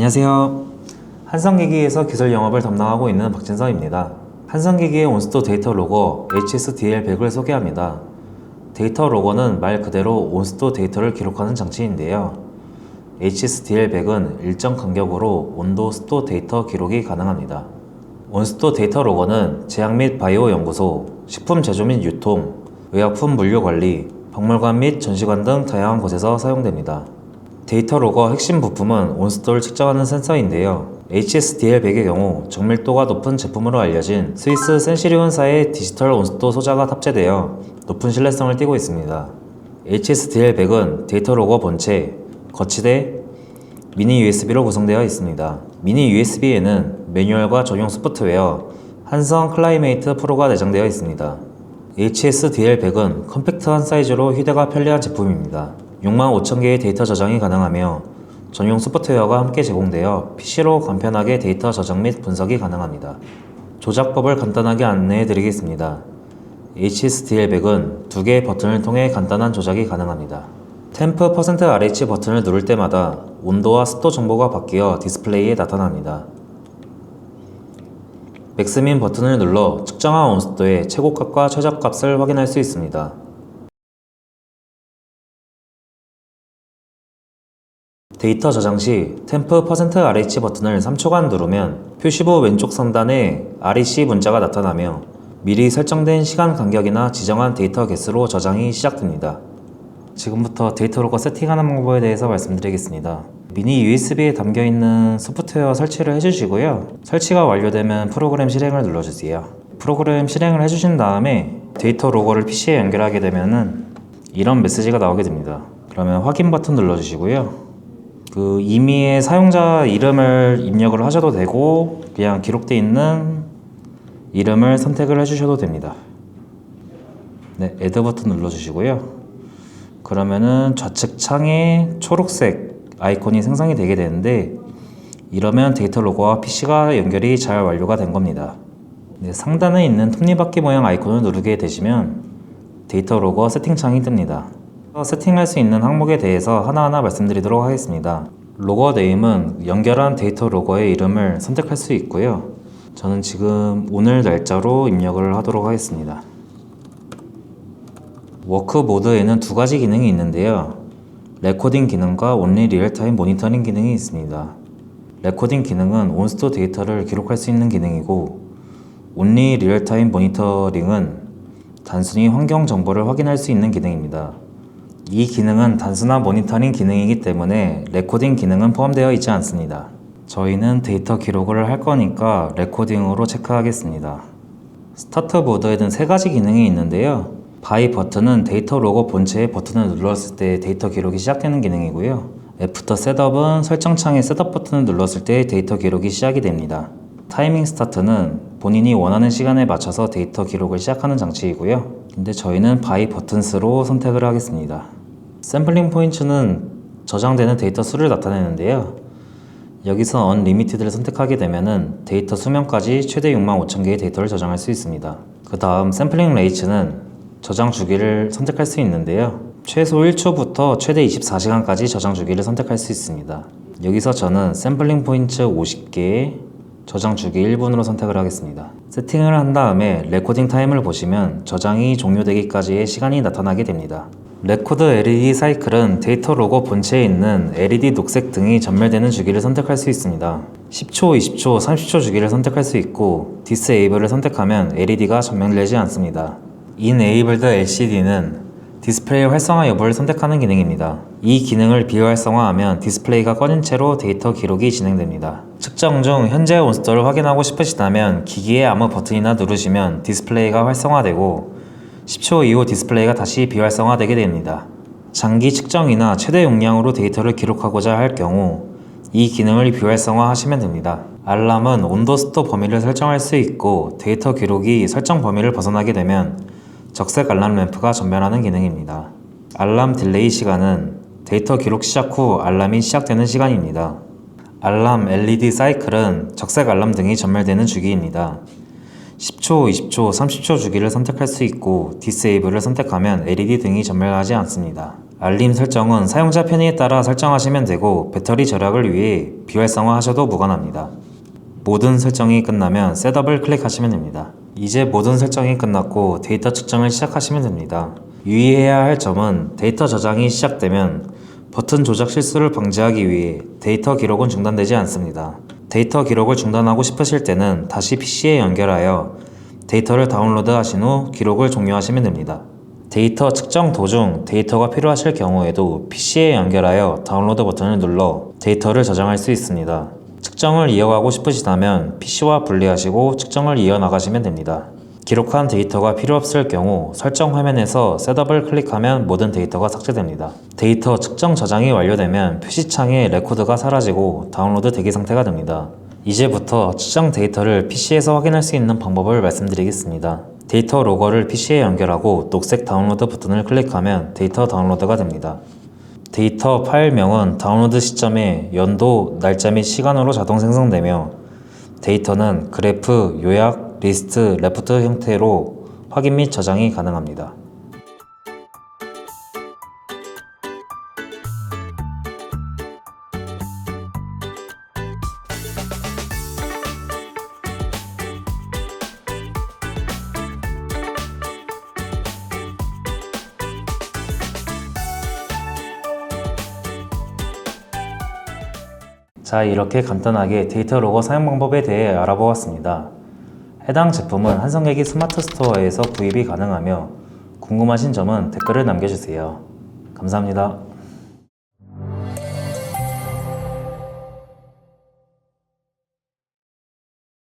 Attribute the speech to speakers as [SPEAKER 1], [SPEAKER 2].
[SPEAKER 1] 안녕하세요. 한성기기에서 기술 영업을 담당하고 있는 박진서입니다. 한성기기의 온스토 데이터 로거 HSDL100을 소개합니다. 데이터 로거는 말 그대로 온스토 데이터를 기록하는 장치인데요. HSDL100은 일정 간격으로 온도, 습도 데이터 기록이 가능합니다. 온스토 데이터 로거는 제약 및 바이오 연구소, 식품 제조 및 유통, 의약품 물류 관리, 박물관 및 전시관 등 다양한 곳에서 사용됩니다. 데이터 로거 핵심 부품은 온스토를 측정하는 센서인데요. HSDL100의 경우 정밀도가 높은 제품으로 알려진 스위스 센시리온사의 디지털 온스토 소자가 탑재되어 높은 신뢰성을 띠고 있습니다. HSDL100은 데이터 로거 본체, 거치대, 미니 USB로 구성되어 있습니다. 미니 USB에는 매뉴얼과 전용 소프트웨어, 한성 클라이메이트 프로가 내장되어 있습니다. HSDL100은 컴팩트한 사이즈로 휴대가 편리한 제품입니다. 65,000개의 데이터 저장이 가능하며 전용 소프트웨어가 함께 제공되어 PC로 간편하게 데이터 저장 및 분석이 가능합니다. 조작법을 간단하게 안내해 드리겠습니다. HSDL100은 두 개의 버튼을 통해 간단한 조작이 가능합니다. 템프 %RH 버튼을 누를 때마다 온도와 습도 정보가 바뀌어 디스플레이에 나타납니다. 맥스민 버튼을 눌러 측정한 온습도의 최고값과 최저값을 확인할 수 있습니다. 데이터 저장 시 템프 %RH 버튼을 3초간 누르면 표시부 왼쪽 상단에 REC 문자가 나타나며 미리 설정된 시간 간격이나 지정한 데이터 개수로 저장이 시작됩니다. 지금부터 데이터 로거 세팅하는 방법에 대해서 말씀드리겠습니다. 미니 USB에 담겨 있는 소프트웨어 설치를 해주시고요. 설치가 완료되면 프로그램 실행을 눌러주세요. 프로그램 실행을 해주신 다음에 데이터 로거를 PC에 연결하게 되면은 이런 메시지가 나오게 됩니다. 그러면 확인 버튼 눌러주시고요. 그 임의의 사용자 이름을 입력을 하셔도 되고 그냥 기록되어 있는 이름을 선택을 해주셔도 됩니다. 네, 애드 버튼 눌러주시고요. 그러면은 좌측 창에 초록색 아이콘이 생성이 되게 되는데 이러면 데이터 로고와 PC가 연결이 잘 완료가 된 겁니다. 네, 상단에 있는 톱니바퀴 모양 아이콘을 누르게 되시면 데이터 로고 세팅 창이 뜹니다. 세팅할 수 있는 항목에 대해서 하나하나 말씀드리도록 하겠습니다. 로거 네임은 연결한 데이터 로거의 이름을 선택할 수 있고요. 저는 지금 오늘 날짜로 입력을 하도록 하겠습니다. 워크 모드에는 두 가지 기능이 있는데요. 레코딩 기능과 온리 리얼타임 모니터링 기능이 있습니다. 레코딩 기능은 온스토 데이터를 기록할 수 있는 기능이고 온리 리얼타임 모니터링은 단순히 환경 정보를 확인할 수 있는 기능입니다. 이 기능은 단순한 모니터링 기능이기 때문에 레코딩 기능은 포함되어 있지 않습니다. 저희는 데이터 기록을 할 거니까 레코딩으로 체크하겠습니다. 스타트 모드에는 세 가지 기능이 있는데요. 바이 버튼은 데이터 로고 본체의 버튼을 눌렀을 때 데이터 기록이 시작되는 기능이고요. 애프터 셋업은 설정창의 셋업 버튼을 눌렀을 때 데이터 기록이 시작이 됩니다. 타이밍 스타트는 본인이 원하는 시간에 맞춰서 데이터 기록을 시작하는 장치이고요. 근데 저희는 바이 버튼스로 선택을 하겠습니다. 샘플링 포인트는 저장되는 데이터 수를 나타내는데요. 여기서 언리미티드를 선택하게 되면은 데이터 수명까지 최대 65,000개의 데이터를 저장할 수 있습니다. 그 다음 샘플링 레이츠는 저장 주기를 선택할 수 있는데요. 최소 1초부터 최대 24시간까지 저장 주기를 선택할 수 있습니다. 여기서 저는 샘플링 포인트 50개, 저장 주기 1분으로 선택을 하겠습니다. 세팅을 한 다음에 레코딩 타임을 보시면 저장이 종료되기까지의 시간이 나타나게 됩니다. 레코드 LED 사이클은 데이터 로고 본체에 있는 LED 녹색 등이 전멸되는 주기를 선택할 수 있습니다. 10초, 20초, 30초 주기를 선택할 수 있고 디스에이블을 선택하면 LED가 전멸되지 않습니다. Enabled LCD는 디스플레이 활성화 여부를 선택하는 기능입니다. 이 기능을 비활성화하면 디스플레이가 꺼진 채로 데이터 기록이 진행됩니다. 측정 중 현재 온스도를 확인하고 싶으시다면 기기의 아무 버튼이나 누르시면 디스플레이가 활성화되고 10초 이후 디스플레이가 다시 비활성화되게 됩니다. 장기 측정이나 최대 용량으로 데이터를 기록하고자 할 경우 이 기능을 비활성화하시면 됩니다. 알람은 온도 습도 범위를 설정할 수 있고 데이터 기록이 설정 범위를 벗어나게 되면 적색 알람 램프가 전멸하는 기능입니다. 알람 딜레이 시간은 데이터 기록 시작 후 알람이 시작되는 시간입니다. 알람 LED 사이클은 적색 알람 등이 전멸되는 주기입니다. 10초, 20초, 30초 주기를 선택할 수 있고 디세이블을 선택하면 LED 등이 전멸하지 않습니다. 알림 설정은 사용자 편의에 따라 설정하시면 되고 배터리 절약을 위해 비활성화 하셔도 무관합니다. 모든 설정이 끝나면 셋업을 클릭하시면 됩니다. 이제 모든 설정이 끝났고 데이터 측정을 시작하시면 됩니다. 유의해야 할 점은 데이터 저장이 시작되면 버튼 조작 실수를 방지하기 위해 데이터 기록은 중단되지 않습니다. 데이터 기록을 중단하고 싶으실 때는 다시 PC에 연결하여 데이터를 다운로드 하신 후 기록을 종료하시면 됩니다. 데이터 측정 도중 데이터가 필요하실 경우에도 PC에 연결하여 다운로드 버튼을 눌러 데이터를 저장할 수 있습니다. 측정을 이어가고 싶으시다면 PC와 분리하시고 측정을 이어나가시면 됩니다. 기록한 데이터가 필요 없을 경우 설정 화면에서 셋업을 클릭하면 모든 데이터가 삭제됩니다. 데이터 측정 저장이 완료되면 표시창에 레코드가 사라지고 다운로드 대기 상태가 됩니다. 이제부터 측정 데이터를 PC에서 확인할 수 있는 방법을 말씀드리겠습니다. 데이터 로거를 PC에 연결하고 녹색 다운로드 버튼을 클릭하면 데이터 다운로드가 됩니다. 데이터 파일명은 다운로드 시점에 연도, 날짜 및 시간으로 자동 생성되며 데이터는 그래프, 요약, 리스트, 레프트 형태로 확인 및 저장이 가능합니다. 자, 이렇게 간단하게 데이터 로거 사용 방법에 대해 알아보았습니다. 해당 제품은 한성객이 스마트 스토어에서 구입이 가능하며 궁금하신 점은 댓글을 남겨주세요. 감사합니다.